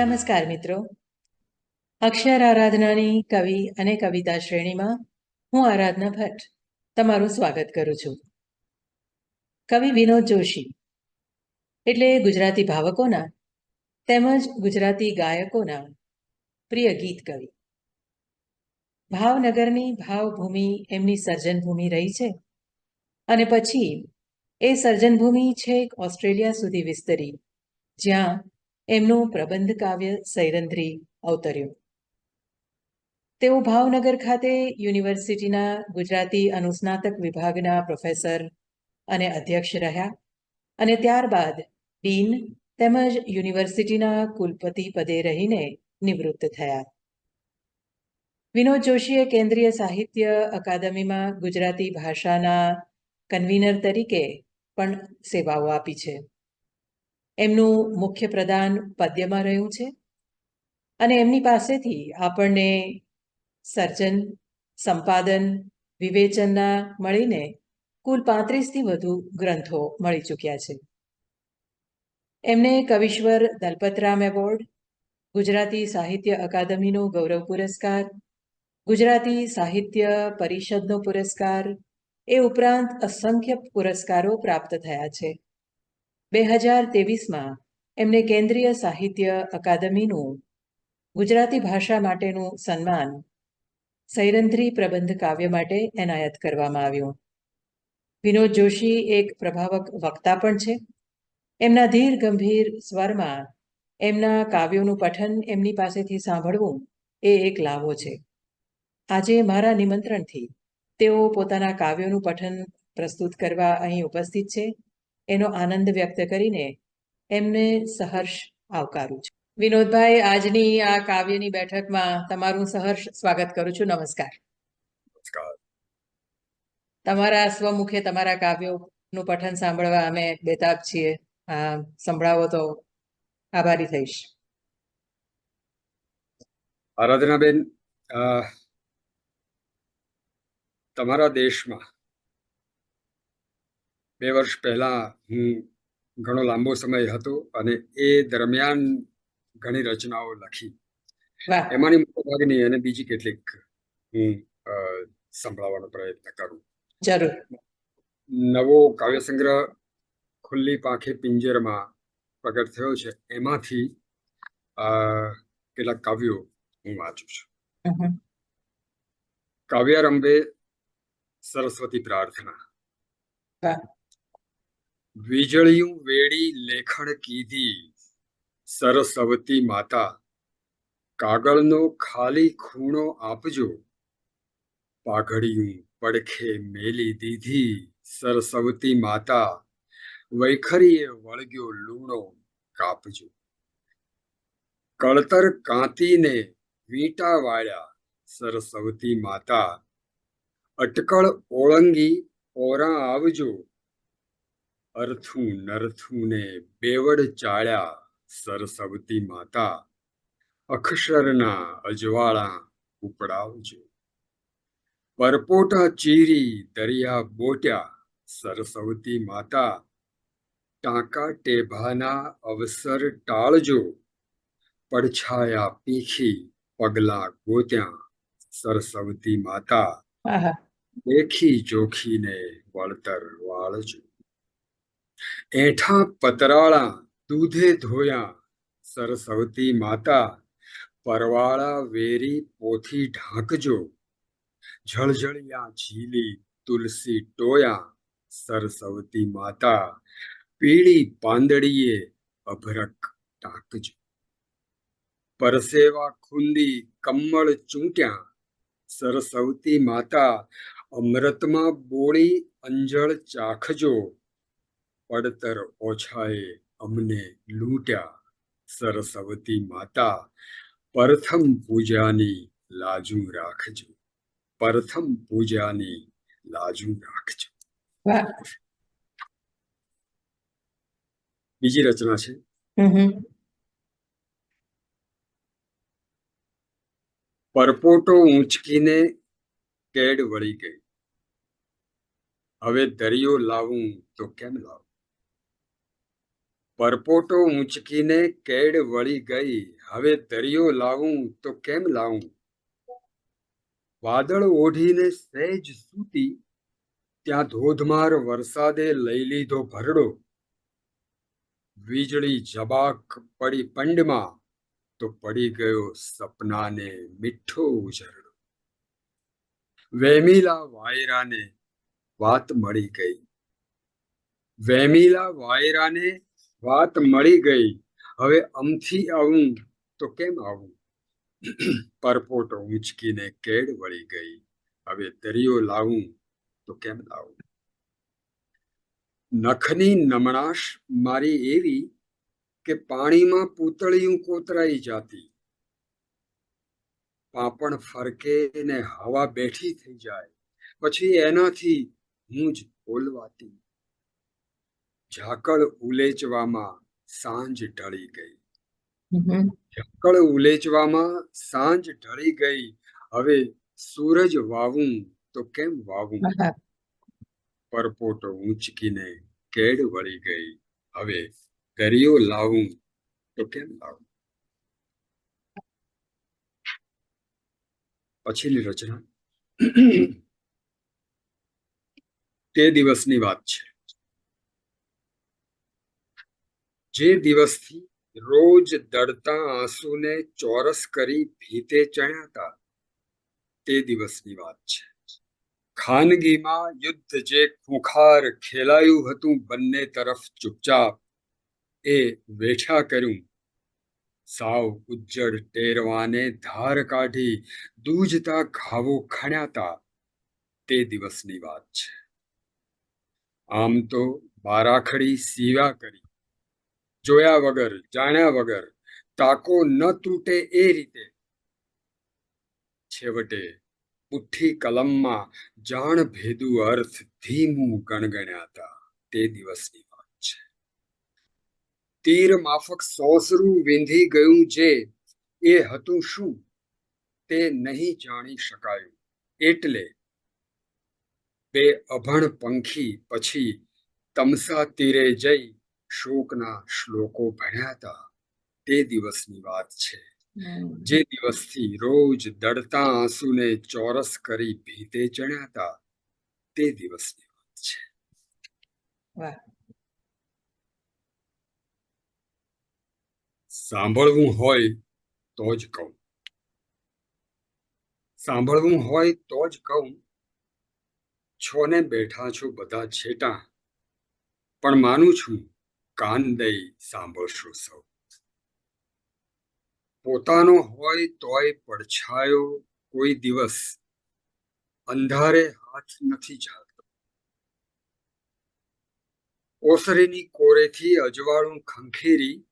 નમસ્કાર મિત્રો. અક્ષર આરાધનાની કવિ અને કવિતા શ્રેણીમાં હું આરાધના ભટ્ટ તમારું સ્વાગત કરું છું. કવિ વિનોદ જોશી એટલે ગુજરાતી ભાવકોના તેમજ ગુજરાતી ગાયકોના પ્રિય ગીત કવિ. ભાવનગરની ભાવભૂમિ એમની સર્જનભૂમિ રહી છે અને પછી એ સર્જનભૂમિ છેક ઓસ્ટ્રેલિયા સુધી વિસ્તરી જ્યાં એમનું પ્રબંધ કાવ્ય સૈરંધ્રી અવતર્યું. તેઓ ભાવનગર ખાતે યુનિવર્સિટીના ગુજરાતી અનુસ્નાતક વિભાગના પ્રોફેસર અને અધ્યક્ષ રહ્યા અને ત્યારબાદ ડીન તેમજ યુનિવર્સિટીના કુલપતિ પદે રહીને નિવૃત્ત થયા. વિનોદ જોશીએ કેન્દ્રીય સાહિત્ય અકાદમીમાં ગુજરાતી ભાષાના કન્વીનર તરીકે પણ સેવાઓ આપી છે. એમનું મુખ્ય પ્રદાન પદ્યમાં રહ્યું છે. અને એમની પાસેથી આપણને સર્જન, સંપાદન, વિવેચનના મળીને કુલ પાંત્રીસથી વધુ ગ્રંથો મળી ચૂક્યા છે. એમને કવિશ્વર દલપતરામ એવોર્ડ, ગુજરાતી સાહિત્ય અકાદમીનો ગૌરવ પુરસ્કાર, ગુજરાતી સાહિત્ય પરિષદનો પુરસ્કાર એ ઉપરાંત અસંખ્ય પુરસ્કારો પ્રાપ્ત થયા છે. બે હજાર તેવીસમાં એમને કેન્દ્રીય સાહિત્ય અકાદમીનું ગુજરાતી ભાષા માટેનું સન્માન સૈરંધ્રી પ્રબંધ કાવ્ય માટે એનાયત કરવામાં આવ્યું. વિનોદ જોશી એક પ્રભાવક વક્તા પણ છે. એમના ધીર ગંભીર સ્વરમાં એમના કાવ્યોનું પઠન એમની પાસેથી સાંભળવું એ એક લાવો છે. આજે મારા નિમંત્રણથી તેઓ પોતાના કાવ્યોનું પઠન પ્રસ્તુત કરવા અહીં ઉપસ્થિત છે. એનો આનંદ વ્યક્ત કરીને એમને સહર્ષ આવકારું છું. વિનોદભાઈ આજની આ કાવ્યની બેઠકમાં તમારું સહર્ષ સ્વાગત કરું છું. નમસ્કાર. નમસ્કાર. તમારા સ્વમુખે તમારા કાવ્યોનું પઠન સાંભળવા અમે બેતાબ છીએ. સંભળાવો તો આભારી થઈશ. આરાધનાબેન તમારા દેશમાં બે વર્ષ પહેલા હું ઘણો લાંબો સમય હતો અને એ દરમિયાન ઘણી રચનાઓ લખી. એમાંની મોટાભાગની અને બીજી કેટલીક હું સંભળાવવાનો પ્રયત્ન કરું. જરૂર. નવો કાવ્ય સંગ્રહ ખુલ્લી પાંખે પિંજરમાં પ્રગટ થયો છે. એમાંથી કેટલાક કાવ્યો હું વાંચું છું. કાવ્યારંભે સરસ્વતી પ્રાર્થના. વીજળિયું વેડી લેખણ કીધી. સરસ્વતી માતા, કાગળનો ખાલી ખૂણો આપજો. પાઘડિયું પડખે મેલી દીધી સરસ્વતી માતા. વૈખરીએ વળગ્યો લૂણો કાપજો. કળતર કાંતીને વીંટા વાળ્યા સરસ્વતી માતા. અટકળ ઓળંગી ઓરા આવજો. અર્થું નરથું ને બેવડ ચાળ્યા સરસ્વતી માતા. અક્ષરના અજવાળા ઉપડાવજો. પરપોટા ચીરી દરિયા બોટ્યા સરસ્વતી માતા. ટાંકા ટેભાના અવસર ટાળજો. પડછાયા પીખી પગલા ગોત્યા સરસ્વતી માતા. દેખી જોખીને વળતર વાળજો. એઠા પતરાળા દૂધે ધોયા સરસ્વતી માતા પરવાળા વેરી પોથી ઢાંકજો ઝળઝળિયા ઝીલી તુલસી ટોયા સરસ્વતી માતા પીળી પાંદડીએ અભરક ટાંકજો પરસેવા ખુંદી કમળ ચૂંટ્યા સરસ્વતી માતા અમૃતમાં બોળી અંજળ ચાખજો પડતર ઓછાએ અમને લૂંટ્યા. સરસ્વતી માતા પ્રથમ પૂજાની લાજુ રાખજો. પ્રથમ પૂજાની લાજુ રાખજો. બીજી રચના છે. પરપોટો ઊંચકીને કેડ વળી ગઈ. હવે દરિયો લાવું તો કેમ લાવું? પરપોટો ઊંચકીને કેડ વળી ગઈ. હવે દરિયો લાવું તો કેમ લાવું? વાદળ ઓઢીને સહેજ સૂતી. ત્યાં ધોધમાર વરસાદે લઈ લીધો ભરડો. વીજળી જબાક પડી પંડમાં, તો પડી ગયો સપનાને મીઠો ઉજરડો. વેમીલા વાયરાને વાત મળી ગઈ. વેમીલા વાયરાને વાત મળી ગઈ. હવે અમથી આવું તો કેમ આવું? પરપોટો ઊંચકીને કેડ વળી ગઈ. હવે દરિયો લાવું તો કેમ લાવું? નખની નમણાશ મારી એવી કે પાણીમાં પૂતળિયું કોતરાઈ જાતી. પાપણ ફરકે ને હવા બેઠી થઈ જાય. પછી એનાથી હું જ બોલવાતી ઝાકળ ઉલેચવામાં સાંજ ઢળી ગઈ. ઝાકળ ઉલેચવામાં સાંજ ઢળી ગઈ. હવે સૂરજ વાવું તો કેમ વાવું. પરપોટો ઊંચકીને કેડ વળી ગઈ. હવે દરિયો લાવું તો કેમ લાવું? પછીની રચના. તે દિવસની વાત છે. જે દિવસથી રોજ દડતા આંસુને ચોરસ કરી ભીતે ચણ્યાતા, તે દિવસની વાત છે. ખાનગીમાં યુદ્ધ જે ખુખાર ખેલાયું હતું બંને તરફ ચૂપચાપ, એ વેઠા કર્યું. સાવ ઉજ્જડ ટેરવાને ધાર કાઢી દૂજતા ઘાવો ખણ્યાતા, તે દિવસની વાત છે. આમ તો બારાખડી સીવા કરી જોયા વગર, જાણ્યા વગર, તાકો ન તૂટે એ રીતે. છેવટે પુઠ્ઠી કલમમાં જાણ ભેદુ અર્થ ધીમું ગણગણ્યાતા તે દિવસની વાત છે. તીર માફક સોસરું વિંધી ગયું જે, એ હતું શું? તે નહીં જાણી શકાયું. એટલે, બે અભણ પંખી પછી તમસા તીરે જઈ શોકના શ્લોકો ભણ્યાતા તે દિવસની વાત છે. જે દિવસથી રોજ દડતા આંસુને ચોરસ કરી ભીતે ચણ્યાતા તે દિવસની વાત છે. સાંભળવું હોય તો જ કહું. સાંભળવું હોય તો જ કહું. છો ને બેઠા છો બધા છેટા. પણ માનું છું કાન દઈ સાંભળશો સૌ. પોતાનો હોય તોય પડછાયો કોઈ દિવસ અંધારે હાથ નથી ઝાલતો. ઓસરીની કોરેથી અજવાળું ખંખેરી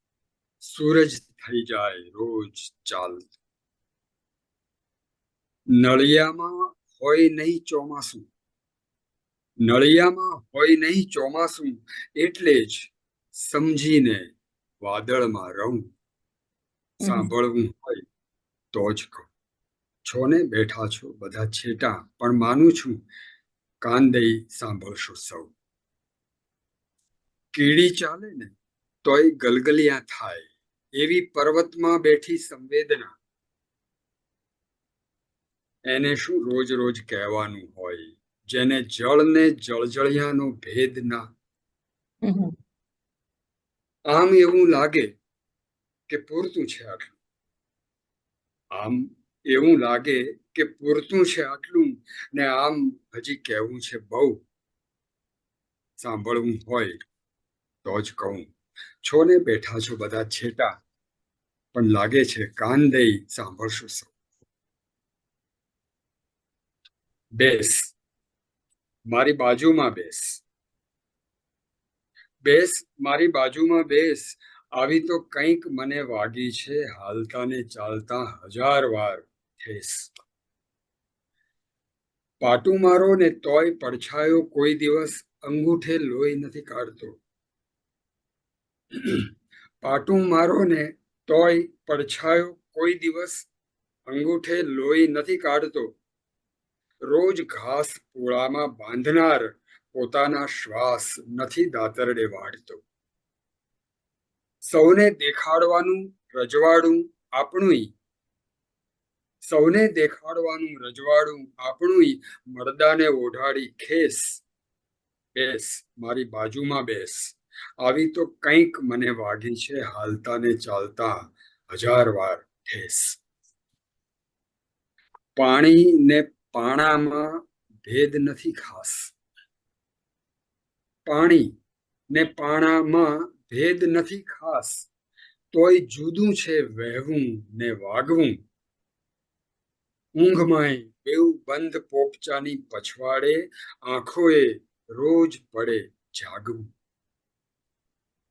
સૂરજ થઈ જાય રોજ ચાલતો. નળિયામાં હોય નહીં ચોમાસું. નળિયામાં હોય નહીં ચોમાસું એટલે જ સમજીને વાદળમાં રહું સાંભળવું હોય તો જ કહું. છો ને બેઠા છો બધા છેટા પણ માનું છું કાન દઈ સાંભળશો સૌ. કીડી ચાલે ને તોય ગલગલિયા થાય એવી પર્વતમાં બેઠી સંવેદના. એને શું રોજ રોજ કહેવાનું હોય જેને જળ ને જળજળિયાનો ભેદ ના. આમ એવું લાગે કે પૂરતું છે આટલું. આમ એવું લાગે કે પૂરતું છે આટલું ને આમ હજી કહેવું છે બહુ. સાંભળવું હોય તો જ કહું. છો ને બેઠા છો બધા છેટા, પણ લાગે છે કાન દઈ સાંભળશો સૌ. બેસ. મારી બાજુમાં બેસ. બેસ, મારી બાજુમાં બેસ. આવી તો કંઈક મને વાગી છે. હાલતા ને ચાલતા હજાર વાર ઠેસ પાટું મારો ને તોય પડછાયો કોઈ દિવસ અંગૂઠે લોહી નથી કાઢતો. પાટું મારો ને તોય પડછાયો કોઈ દિવસ અંગૂઠે લોહી નથી કાઢતો. રોજ ઘાસ પોળામાં બાંધનાર પોતાના શ્વાસ નથી દાતરડે વાળતો. સૌને દેખાડવાનું, રજવાડું આપણું સૌને દેખાડવાનું, રજવાડું આપણું મરદાને ઓઢાડી ખેસ. બેસ, મારી બાજુમાં બેસ. આવી તો કંઈક મને વાગી છે હાલતા ને ચાલતા હજાર વાર ઠેસ પાણી ને પાણામાં ભેદ નથી ખાસ. પાણી ને પાણામાં ભેદ નથી ખાસ, તોય જુદું છે વહેવું ને વાગવું. ઊંઘમાંય બેઉ બંધ પોપચાની પછવાડે આંખોએ રોજ પડે જાગવું.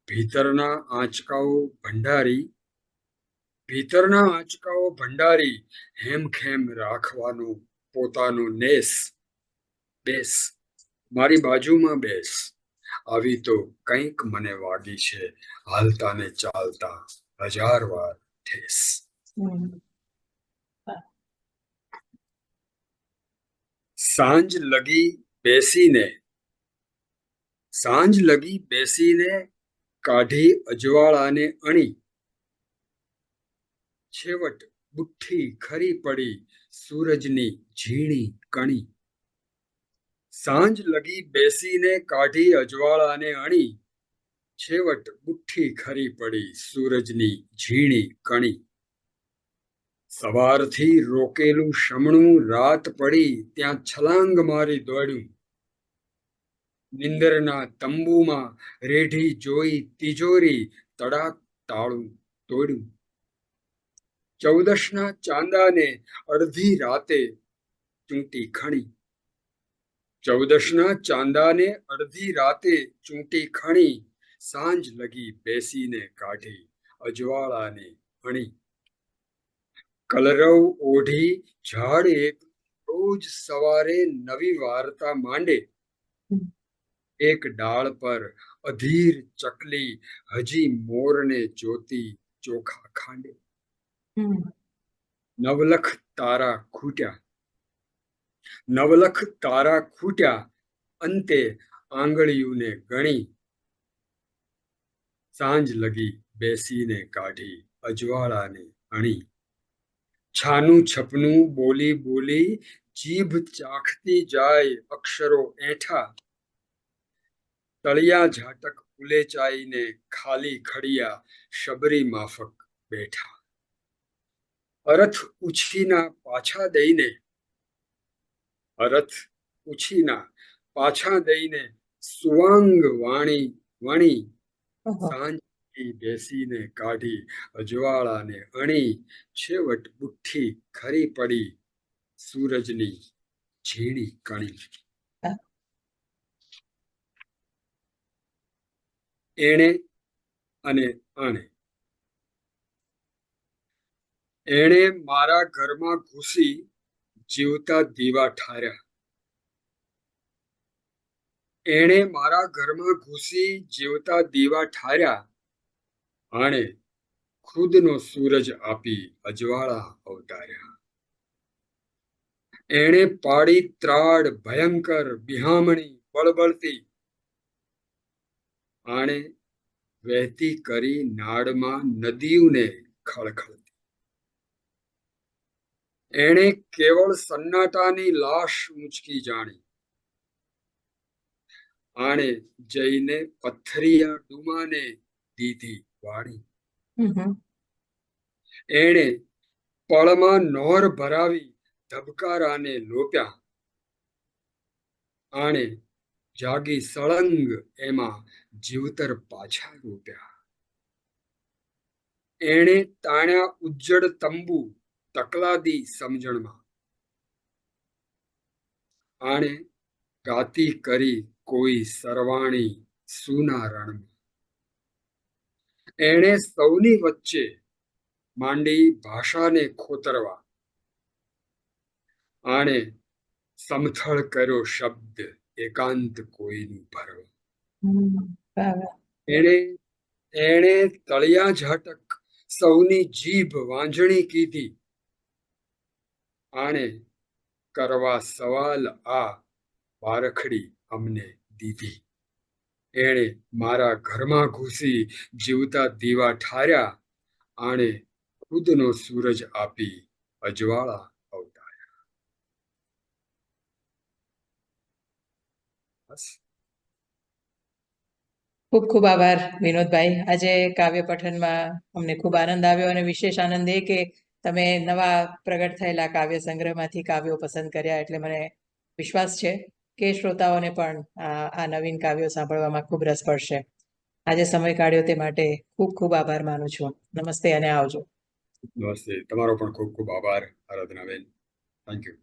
ભીતરના આંચકાઓ ભંડારી, ભીતરના આંચકાઓ ભંડારી હેમખેમ રાખવાનો પોતાનો નેસ, બેસ, મારી બાજુમાં બેસ. આવી તો કંઈક મને વાગી છે. હાલતા ને ચાલતા હજાર વાર ઠેસ સાંજ લગી બેસીને સાંજ લગી બેસીને કાઢી અજવાળાને અણી. છેવટ બુઠ્ઠી ખરી પડી સૂરજની ઝીણી કણી. સાંજ લગી બેસીને કાઢી અજવાળાને અણી, છેવટ ગુઠ્ઠી ખરી પડી સૂરજની ઝીણી કણી. સવારથી રોકેલું શમણું રાત પડી ત્યાં છલાંગ મારી દોડ્યું. નિંદરના તંબુમાં રેઢી જોઈ તિજોરી તડાક તાળું તોડ્યું. ચૌદશના ચાંદાને અડધી રાતે ચૂંટી ખણી. ચૌદશના ચાંદાને અડધી રાતે ચૂંટી ખણી સાંજ લગી બેસીને કાઢી અજવાળાને અણી. કલરવ ઓઢી ઝાડ એક રોજ સવારે નવી વાર્તા માંડે. એક ડાળ પર અધીર ચકલી હજી મોરને જોતી ચોખા ખાંડે. નવલખ તારા ખૂટ્યા. નવલખ તારા ખૂટ્યા અંતે આંગળીઓને ગણી. સાંજ લગી બેસીને કાઢી અજવાળાને અણી. છાનું છપનું બોલી બોલી જીભ ચાખતી જાય અક્ષરો એઠા. તળિયા ઝાટક ઉલેચાઈને ખાલી ખડિયા શબરી માફક બેઠા. અરથ ઉછીના પાછા દઈને અરથ ઉછીના પાછા દઈને સુવાંગ વાણી વણી ઓહો. બેસીને કાઢી અજવાળાને અણી છેવટ બુઠ્ઠી ખરી પડી સૂરજની ઝીણી કણી. એણે અને આણે. એણે મારા ઘરમાં ઘૂસી જીવતા દીવા ઠાર્યા. એણે મારા ઘરમાં ઘૂસી જીવતા દીવા ઠાર્યા. આણે ખુદનો સૂરજ આપી અજવાળા અવતાર્યા. એણે પાડી ત્રાડ, ભયંકર, બિહામણી, બળબળતી. આણે વહેતી કરી નાડમાં નદીઓને ખળખળતી એણે કેવળ સન્નાટાની લાશ ઊંચકી જાણી. આણે જઈને પથ્થરિયા ડુમાને દીધી હમ. એણે પળમાં નોર ભરાવી ધબકારાને લોપ્યા. આણે જાગી સળંગ એમાં જીવતર પાછા રોપ્યા. એણે તાણ્યા ઉજ્જડ તંબુ તકલાદી સમજણમાં. આણે ગાતી કરી કોઈ સરવાણી સુના રણમાં એણે સૌની વચ્ચે માંડી ભાષાને ખોતરવા. આણે સમથળ કર્યો શબ્દ એકાંત કોઈનું ભરવા. એણે એણે તળિયા ઝાટક સૌની જીભ વાંજણી કીધી. આણે કરવા સવાલ આ પારખડી અમને દીધી. એણે મારા ઘરમાં ઘૂસી જીવતા દીવા ઠાર્યા. આણે ખુદનો સૂરજ આપી અજવાળા અવતાર્યા. ખૂબ ખૂબ આભાર વિનોદભાઈ. આજે કાવ્ય પઠનમાં અમને ખૂબ આનંદ આવ્યો અને વિશેષ આનંદ એ કે તમે નવા પ્રગટ થયેલા કાવ્ય સંગ્રહમાંથી કાવ્યો પસંદ કર્યા એટલે મને વિશ્વાસ છે કે શ્રોતાઓને પણ આ નવીન કાવ્યો સાંભળવામાં ખૂબ રસ પડશે. આજે સમય કાઢ્યો તે માટે ખૂબ ખૂબ આભાર માનું છું. નમસ્તે અને આવજો. નમસ્તે. તમારો પણ ખૂબ ખૂબ આભાર, આરાધનાબેન. Thank you